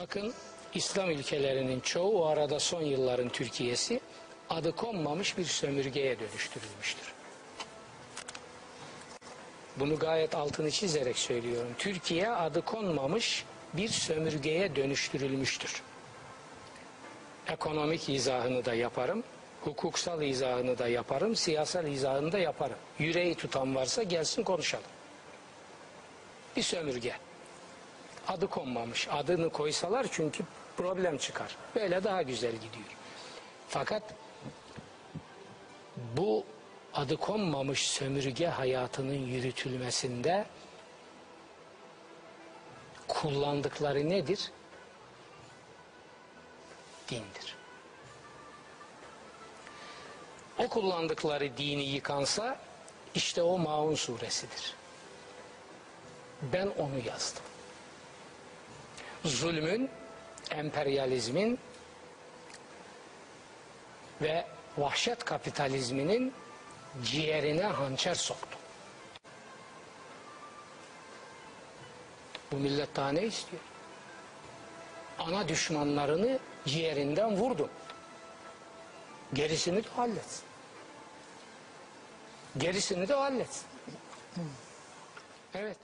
Bakın İslam ülkelerinin çoğu o arada son yılların Türkiye'si adı konmamış bir sömürgeye dönüştürülmüştür. Bunu gayet altını çizerek söylüyorum. Türkiye adı konmamış bir sömürgeye dönüştürülmüştür. Ekonomik izahını da yaparım, hukuksal izahını da yaparım, siyasal izahını da yaparım. Yüreği tutan varsa gelsin konuşalım. Bir sömürge. Adı konmamış. Adını koysalar çünkü problem çıkar. Böyle daha güzel gidiyor. Fakat bu adı konmamış sömürge hayatının yürütülmesinde kullandıkları nedir? Dindir. O kullandıkları dini yıkansa işte o Maun suresidir. Ben onu yazdım. Zulmün, emperyalizmin ve vahşet kapitalizminin ciğerine hançer soktu. Bu millet daha ne istiyor? Ana düşmanlarını ciğerinden vurdum. Gerisini de halletsin. Gerisini de halletsin. Evet.